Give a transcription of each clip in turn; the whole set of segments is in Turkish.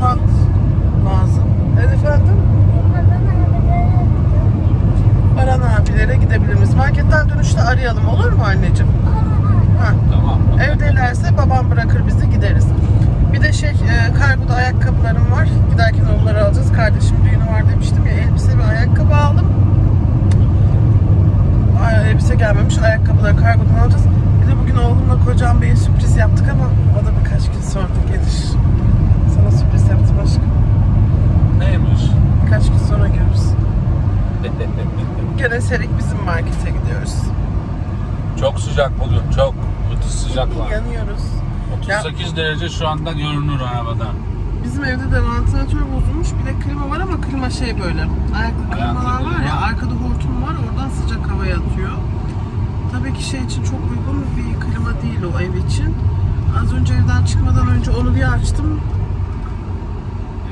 falan lazım. Efendim? Baran abilere gidebiliriz. Marketten dönüşte arayalım olur mu anneciğim? Ha. Tamam. Evdelerse babam bırakır bizi gideriz. Bir de şey e, kargoda ayakkabılarım var. Giderken onları alacağız. Kardeşim düğünü var demiştim ya elbise ve ayakkabı aldım. Ay, elbise gelmemiş. Ayakkabıları kargodan alacağız. Bir de bugün oğlumla kocam beye sürpriz yaptık ama o da birkaç gün sonra gelir. Sana sürpriz yaptım aşkım. Neymiş? Birkaç gün sonra görürüz. Gene Serik bizim markete gidiyoruz. çok sıcak bugün. Çok. Müthiş sıcak var. Yanıyoruz. 38 derece şu anda görünür arabadan. Bizim evde de vantilatör bozulmuş. Bir de klima var ama klima şey böyle. Ayaklı klimalar var ya. Arkada hortum var. Oradan sıcak hava atıyor. Tabii ki şey için çok uygun bir klima değil o ev için. Az önce evden çıkmadan önce onu bir açtım.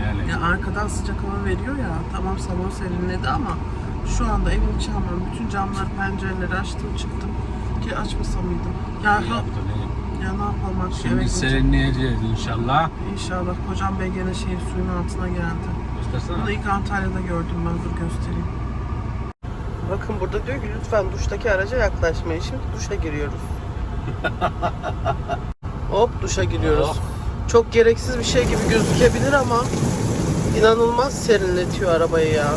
Yani. Ya arkadan sıcak hava veriyor ya. Tamam salon serinledi ama şu anda evin içi ama bütün camları pencereleri açtım çıktım. Ki açmasa mıydım? Ya, iyi eve Şimdi serinleyeceğiz inşallah. İnşallah kocam bey gene şeyin suyun altına geldi. Göstersene. Bunu ilk Antalya'da gördüm ben dur göstereyim. Bakın burada diyor ki lütfen duştaki araca yaklaşmayın. Şimdi duşa giriyoruz. Hop duşa giriyoruz. Oh. Çok gereksiz bir şey gibi gözükebilir ama inanılmaz serinletiyor arabayı ya.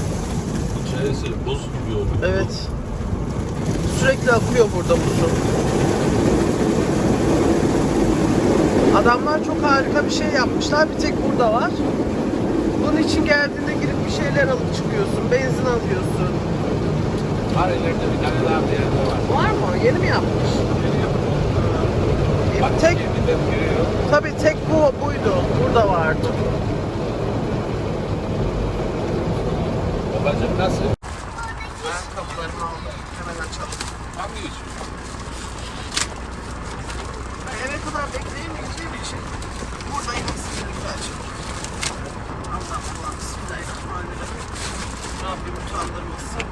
İçerisi buz gibi oldu. Evet. Sürekli akıyor burada buzu. Adamlar çok harika bir şey yapmışlar. Bir tek burada var. Bunun için geldiğinde girip bir şeyler alıp çıkıyorsun. Benzin alıyorsun. Var ileride bir tane daha bir yerde var. Var mı? Yeni mi yapmış? Yeni. E, Bak tek, tabii tek bu buydu. Burada vardı. Babacım nasıl? Aldım. Hemen açalım. Hangi? Ben eve kadar bekleyemeyeceğim için buradayım size güzelce. Allah Allah. Bismillahirrahmanirrahim. Rabbim utandırmasın.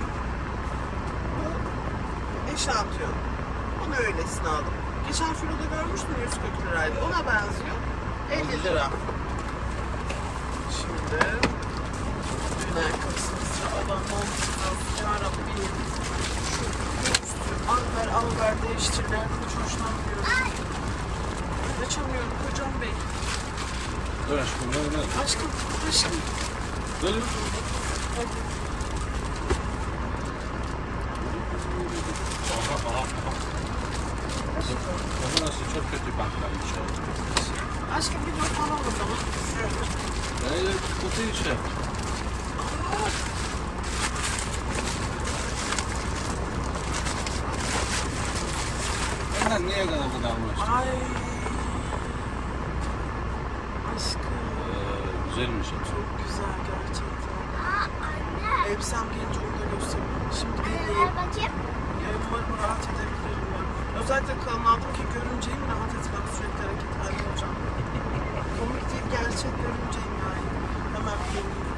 Bu eşantiyon. Onu öylesine aldım. Geçen filoda görmüştüm 140 liraydı. Ona benziyor. 50 lira. Şimdi düğün ayakkabısını alan olmuşsunuz. Ya Rabbi. Şu üstü amber amber değiştirilen hiç hoşlanmıyorum. Açamıyorum kocam bey. Dur aşkım. Dur dur. Aşkım, aşkım. Dur. Aha, aha, aha. Ama nasıl çok kötü banklarmış o. Aşkım bir dört falan o zaman. Öyle kötü işte. Bunlar niye kadar kadar Ay. Aşkım Ee, güzelmiş çok güzel gerçekten. Elbisem gelince onu da göstereyim. Şimdi deneyeyim. Ya umarım rahat edebilirim ben. Özellikle kalın aldım ki görümceyim rahat etmem sürekli hareket halinde hocam. Komik değil gerçek görümceyim yani. Hemen bir deneyeyim.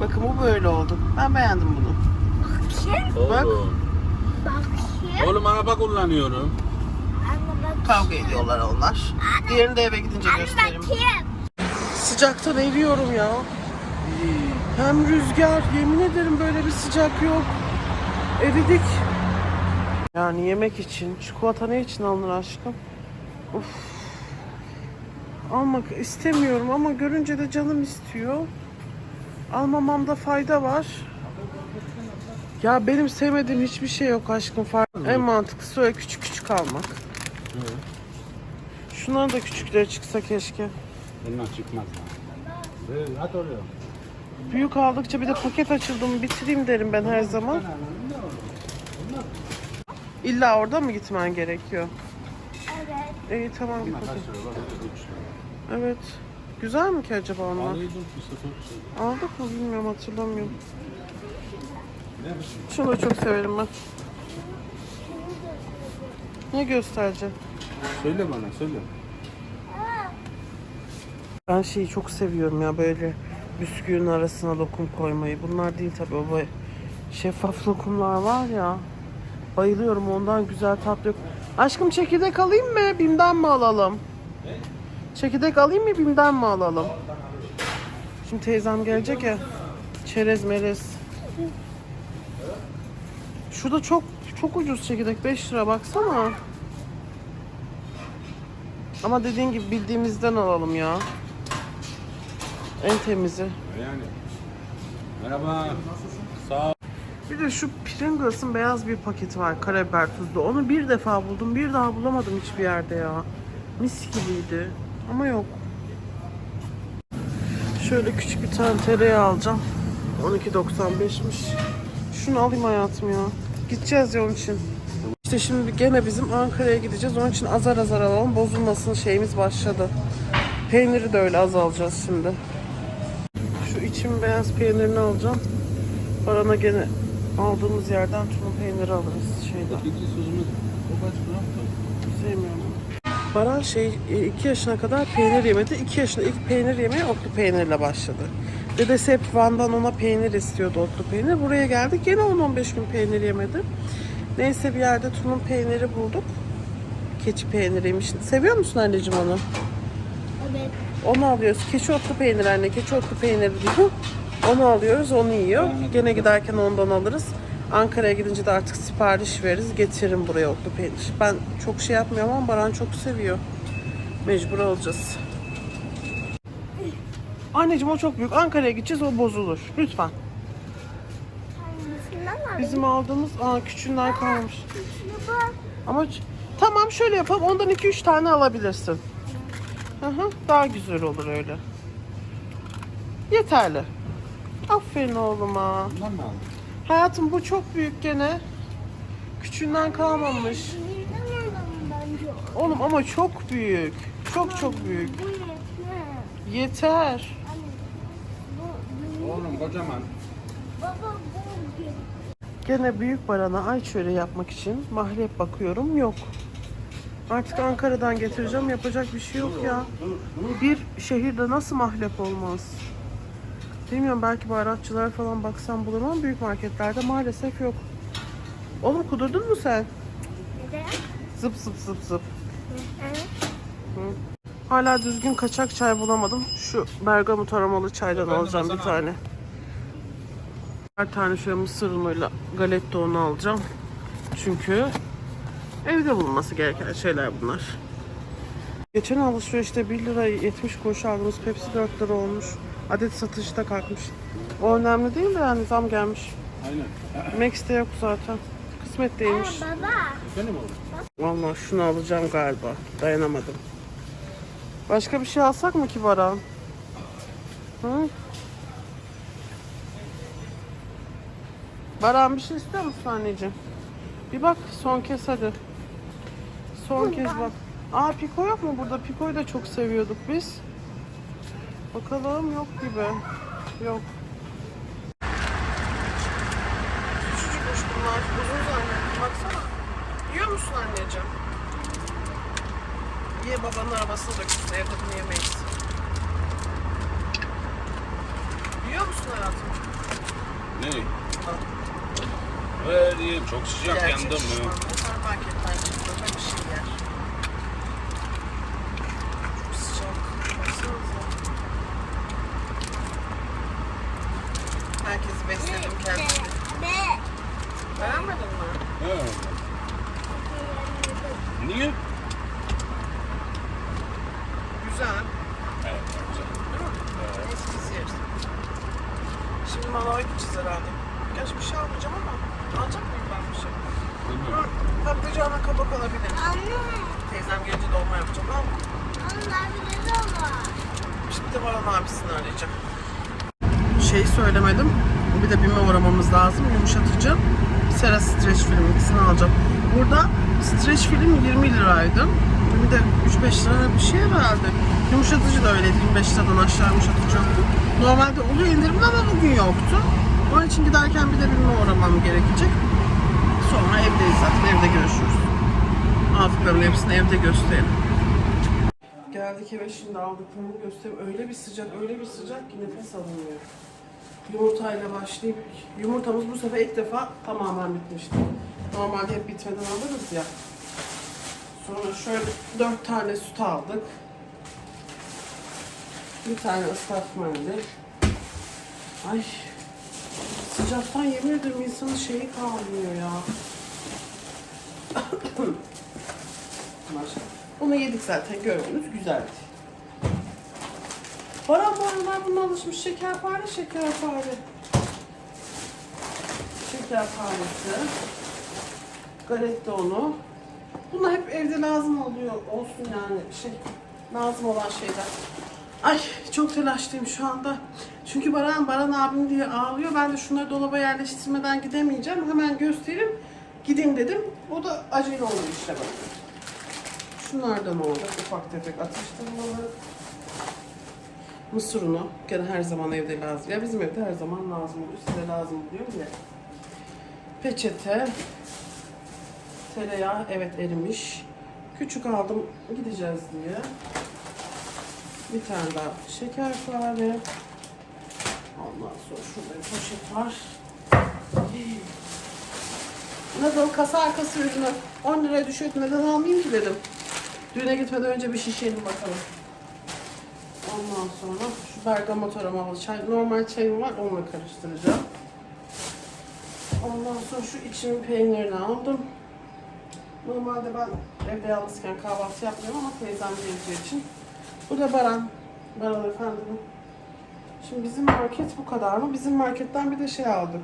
Bakın bu böyle oldu. Ben beğendim bunu. Bak. Oğlum. Oğlum araba kullanıyorum. Kavga ediyorlar onlar. Diğerini de eve gidince gösteririm. Sıcaktan eriyorum ya. Hem rüzgar, yemin ederim böyle bir sıcak yok. Eridik. Yani yemek için, çikolata ne için alınır aşkım? Of. Almak istemiyorum ama görünce de canım istiyor. Almamamda fayda var. Ya benim sevmediğim hiçbir şey yok aşkım. Fark- En mantıklısı öyle küçük küçük almak. Şunların da küçükleri çıksa keşke. Bundan çıkmaz. Böyle at oraya. Büyük aldıkça bir de paket açıldım bitireyim derim ben her zaman. İlla orada mı gitmen gerekiyor? İyi tamam git bakayım. Evet. Güzel mi ki acaba onlar? Şey. Aldık mı bilmiyorum hatırlamıyorum. Şunu da çok severim ben. Ne göstereceğim? Söyle bana söyle. Ben şeyi çok seviyorum ya böyle bisküvinin arasına lokum koymayı. Bunlar değil tabii o böyle şeffaf lokumlar var ya. Bayılıyorum ondan güzel tatlı yok. Aşkım çekirdek alayım mı? Bim'den mi alalım? Çekirdek alayım mı bimden mi alalım? Şimdi teyzem gelecek ya. Çerez melez. Şurada çok çok ucuz çekirdek 5 lira baksana. Ama dediğin gibi bildiğimizden alalım ya. En temizi. Yani. Merhaba. Sağ ol. Bir de şu Pringles'ın beyaz bir paketi var karabiber tuzlu. Onu bir defa buldum. Bir daha bulamadım hiçbir yerde ya. Mis gibiydi. Ama yok. Şöyle küçük bir tane tereyağı alacağım. 12.95'miş. Şunu alayım hayatım ya. Gideceğiz ya onun için. İşte şimdi gene bizim Ankara'ya gideceğiz. Onun için azar azar alalım. Bozulmasın şeyimiz başladı. Peyniri de öyle az alacağız şimdi. Şu içim beyaz peynirini alacağım. Parana gene aldığımız yerden tulum peyniri alırız şeyden. Sevmiyorum. Baran şey 2 yaşına kadar peynir yemedi. 2 yaşında ilk peynir yemeye otlu peynirle başladı. Dedesi hep Van'dan ona peynir istiyordu otlu peynir. Buraya geldik gene 10-15 gün peynir yemedi. Neyse bir yerde tulum peyniri bulduk. Keçi peyniriymiş. Seviyor musun anneciğim onu? Evet. Onu alıyoruz. Keçi otlu peynir anne. Keçi otlu peyniri diyor. Onu alıyoruz, onu yiyor. Gene giderken ondan alırız. Ankara'ya gidince de artık sipariş veririz. Getiririm buraya otlu peynir. Ben çok şey yapmıyorum ama Baran çok seviyor. Mecbur alacağız. Anneciğim o çok büyük. Ankara'ya gideceğiz o bozulur. Lütfen. Bizim aldığımız aa küçüğünden kalmış. Ama tamam şöyle yapalım. Ondan 2-3 tane alabilirsin. Hı hı, daha güzel olur öyle. Yeterli. Aferin oğluma. Bundan mı aldın? Hayatım bu çok büyük gene. Küçüğünden kalmamış. Oğlum ama çok büyük. Çok çok büyük. Bu yetmez. Yeter. Oğlum kocaman. baba bu. Gene büyük barana ay çöreği yapmak için mahlep bakıyorum yok. Artık Ankara'dan getireceğim yapacak bir şey yok ya. Bir şehirde nasıl mahlep olmaz? Bilmiyorum belki baharatçılar falan baksam bulurum ama büyük marketlerde maalesef yok. Oğlum kudurdun mu sen? Neden? Zıp zıp zıp zıp. Evet. Hala düzgün kaçak çay bulamadım. Şu bergamot aromalı çaydan alacağım bir tane. Her tane şöyle mısır unuyla galette onu alacağım. Çünkü evde bulunması gereken şeyler bunlar. Geçen alışverişte 1 lira 70 kuruş aldığımız Pepsi 4 lira olmuş. Adet satışta kalkmış. O önemli değil de yani zam gelmiş. Aynen. Max'te yok zaten. Kısmet değilmiş. Aa, baba. Benim oğlum. Vallahi şunu alacağım galiba. Dayanamadım. Başka bir şey alsak mı ki Baran? Hı? Baran bir şey istiyor musun anneciğim? Bir bak son kez hadi. Son kez bak. Aa Piko yok mu burada? Piko'yu da çok seviyorduk biz. Bakalım yok gibi. Yok. Küçücükmüş bunlar. Uzun zannettim. Baksana. Yiyor musun anneciğim? Ye babanın arabasını dökülsün. Evde bunu yemeyiz. Yiyor musun hayatım? Ne? Ver ye. Çok sıcak yandım şişman. ya. Bunlar marketten çıktığında bir şey yer. Çok sıcak. Baksanıza. Herkesi besledim kendimi. Be. Beğenmedin mi? Evet. Niye? Güzel. Evet. Güzel. Değil mi? Neyse biz yeriz. Şimdi manava gideceğiz herhalde. Gerçi bir şey almayacağım ama alacak mıyım ben bir şey? Bilmiyorum. Patlıcanla kabak alabilirim. Anne. Teyzem gelince dolma yapacağım ama Onlar bir de var. şimdi de Baran abisini arayacağım. Şey söylemedim. Bir de BİM'e uğramamız lazım. Yumuşatıcı. Sera streç film ikisini alacağım. Burada streç film 20 liraydı. Bir de 3-5 lira bir şey herhalde. Yumuşatıcı da öyleydi. 25 liradan aşağı yumuşatıcı yoktu. Normalde oluyor indirimli ama bugün yoktu. Onun için giderken bir de BİM'e uğramam gerekecek. Sonra evdeyiz zaten. Evde Aldıklarımın hepsini evde gösterelim. Geldik eve şimdi aldıklarımı göstereyim. Öyle bir sıcak, öyle bir sıcak ki nefes alınmıyor. Yumurtayla başlayıp, yumurtamız bu sefer ilk defa tamamen bitmişti. Normalde hep bitmeden alırız ya. Sonra şöyle dört tane süt aldık. Bir tane ıslak mendil. Ay sıcaktan yemin ederim insanın şeyi kalmıyor ya. Bunu yedik zaten gördünüz güzeldi. Baran baran ben buna alışmış şekerpare şekerpare. Şekerparesi. Galette onu. Bunlar hep evde lazım oluyor olsun yani şey lazım olan şeyler. Ay çok telaşlıyım şu anda. Çünkü Baran Baran abim diye ağlıyor. Ben de şunları dolaba yerleştirmeden gidemeyeceğim. Hemen göstereyim. Gideyim dedim. O da acele oldu işte bak. Şunlardan oldu. Ufak tefek atıştırmaları. Mısır unu. Gene her zaman evde lazım. Ya bizim evde her zaman lazım oluyor. Size lazım oluyor ya. Peçete. Tereyağı evet erimiş. Küçük aldım gideceğiz diye. Bir tane daha şekerpare. Ondan sonra şurada bir poşet var. Nasıl kasa arkası ürünü 10 liraya düşüyor. Neden almayayım ki dedim. Düğüne gitmeden önce bir şişelim bakalım. Ondan sonra şu bergamot aromalı çay, normal çayım var onunla karıştıracağım. Ondan sonra şu içimin peynirini aldım. Normalde ben evde yalnızken kahvaltı yapmıyorum ama teyzem geleceği için. Bu da Baran. Baran efendim. Şimdi bizim market bu kadar mı? Bizim marketten bir de şey aldık.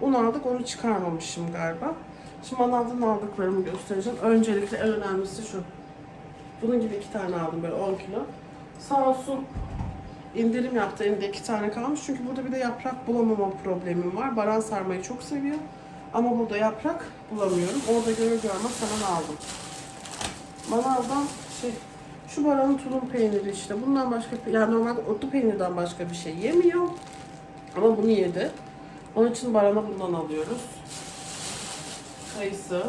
Un aldık, onu çıkarmamışım galiba. Şimdi manavdan aldıklarımı göstereceğim. Öncelikle en önemlisi şu. Bunun gibi iki tane aldım böyle 10 kilo. Sağ olsun indirim yaptı. Elinde iki tane kalmış. Çünkü burada bir de yaprak bulamama problemim var. Baran sarmayı çok seviyor. Ama burada yaprak bulamıyorum. Orada görür görmez hemen aldım. Manavdan şey, şu baranın tulum peyniri işte. Bundan başka, yani normalde otlu peynirden başka bir şey yemiyor. Ama bunu yedi. Onun için barana bundan alıyoruz. Kayısı.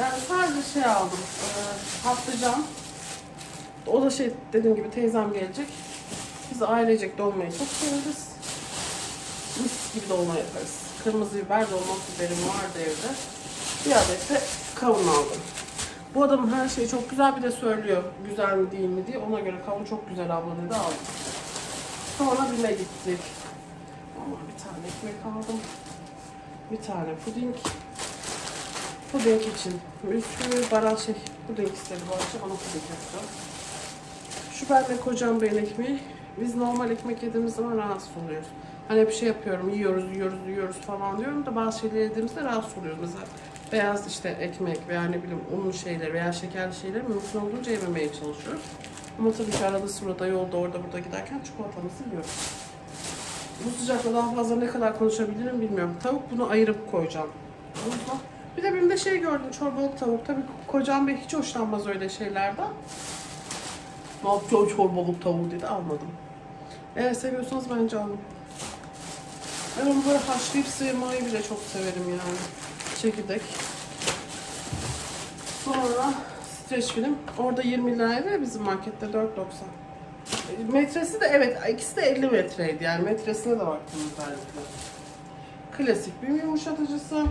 Yani sadece şey aldım. E, patlıcan. O da şey dediğim gibi teyzem gelecek. Biz ailecek dolmayı çok severiz. Mis gibi dolma yaparız. Kırmızı biber, dolma biberim vardı evde. Bir adet de kavun aldım. Bu adamın her şeyi çok güzel bir de söylüyor güzel mi değil mi diye. Ona göre kavun çok güzel abla dedi aldım. Sonra BİM'e gittik. Ama bir tane ekmek aldım. Bir tane puding. Puding için bisküvi, baran şey, puding istedi bu akşam ona puding yapacağım. Şu benle kocam beyin ekmeği. Biz normal ekmek yediğimiz zaman rahatsız oluyoruz. Hani hep şey yapıyorum, yiyoruz, yiyoruz, yiyoruz falan diyorum da bazı şeyleri yediğimizde rahatsız oluyoruz. Mesela beyaz işte ekmek veya ne bileyim unlu şeyler veya şekerli şeyleri mümkün olduğunca yememeye çalışıyoruz. Ama tabii ki arada sırada yolda orada burada giderken çikolatamızı yiyoruz. Bu sıcakta daha fazla ne kadar konuşabilirim bilmiyorum. Tavuk bunu ayırıp koyacağım. Unutma. Bir de benim de şey gördüm çorbalık tavuk. Tabii kocam bey hiç hoşlanmaz öyle şeylerden. Ne yapıyor çorbalık tavuğu dedi almadım. Eğer seviyorsanız bence alın. Ben onu böyle haşlayıp sıyırmayı bile çok severim yani. Çekirdek. Sonra streç film. Orada 20 liraydı bizim markette 4.90. Metresi de evet ikisi de 50 metreydi yani metresine de baktım özellikle. Klasik bir yumuşatıcısı.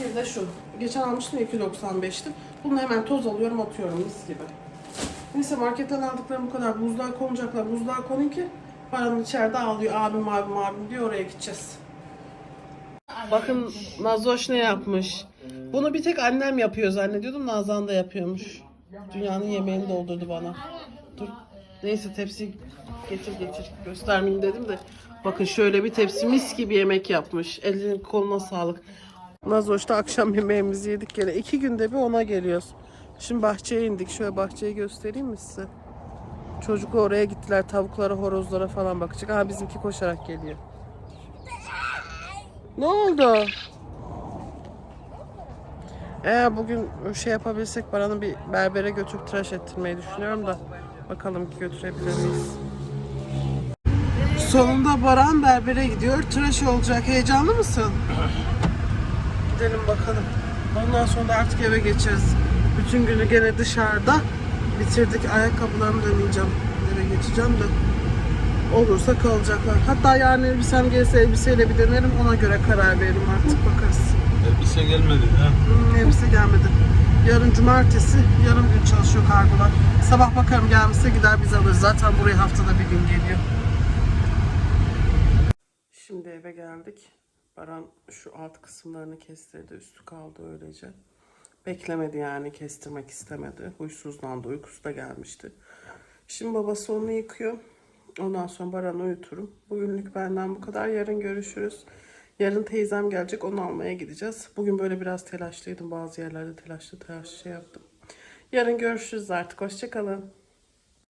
Bir de şu. Geçen almıştım ya, 2.95'ti. Bunu hemen toz alıyorum atıyorum mis gibi. Neyse marketten aldıklarım bu kadar. Buzluğa konacaklar. Buzluğa konun ki paranın içeride ağlıyor. Abim abim abim diyor oraya gideceğiz. Bakın Nazoş ne yapmış. Bunu bir tek annem yapıyor zannediyordum. Nazan da yapıyormuş. Dünyanın yemeğini doldurdu bana. Dur. Neyse tepsi getir getir. Göstermeyeyim dedim de. Bakın şöyle bir tepsi mis gibi yemek yapmış. Elinin koluna sağlık. Nazoş'ta akşam yemeğimizi yedik gene. İki günde bir ona geliyoruz. Şimdi bahçeye indik. Şöyle bahçeyi göstereyim mi size? Çocuklar oraya gittiler. Tavuklara, horozlara falan bakacak. Aha bizimki koşarak geliyor. Ne oldu? Eğer bugün şey yapabilsek Baran'ı bir berbere götürüp tıraş ettirmeyi düşünüyorum da bakalım ki götürebilir miyiz? Sonunda Baran berbere gidiyor. Tıraş olacak. Heyecanlı mısın? Gidelim bakalım. Ondan sonra da artık eve geçeriz. Bütün günü gene dışarıda bitirdik. Ayakkabılarımı deneyeceğim. Eve geçeceğim de. Olursa kalacaklar. Hatta yarın elbisem gelirse elbiseyle bir denerim. Ona göre karar veririm artık bakarız. Elbise gelmedi ha. Hmm, elbise gelmedi. Yarın cumartesi, yarım gün çalışıyor kargolar. Sabah bakarım gelmişse gider biz alırız. Zaten buraya haftada bir gün geliyor. Şimdi eve geldik. Baran şu alt kısımlarını kestirdi. Üstü kaldı öylece. Beklemedi yani kestirmek istemedi. Huysuzlandı. Uykusu da gelmişti. Şimdi babası onu yıkıyor. Ondan sonra Baran'ı uyuturum. Bugünlük benden bu kadar. Yarın görüşürüz. Yarın teyzem gelecek. Onu almaya gideceğiz. Bugün böyle biraz telaşlıydım. Bazı yerlerde telaşlı telaşlı şey yaptım. Yarın görüşürüz artık. Hoşçakalın.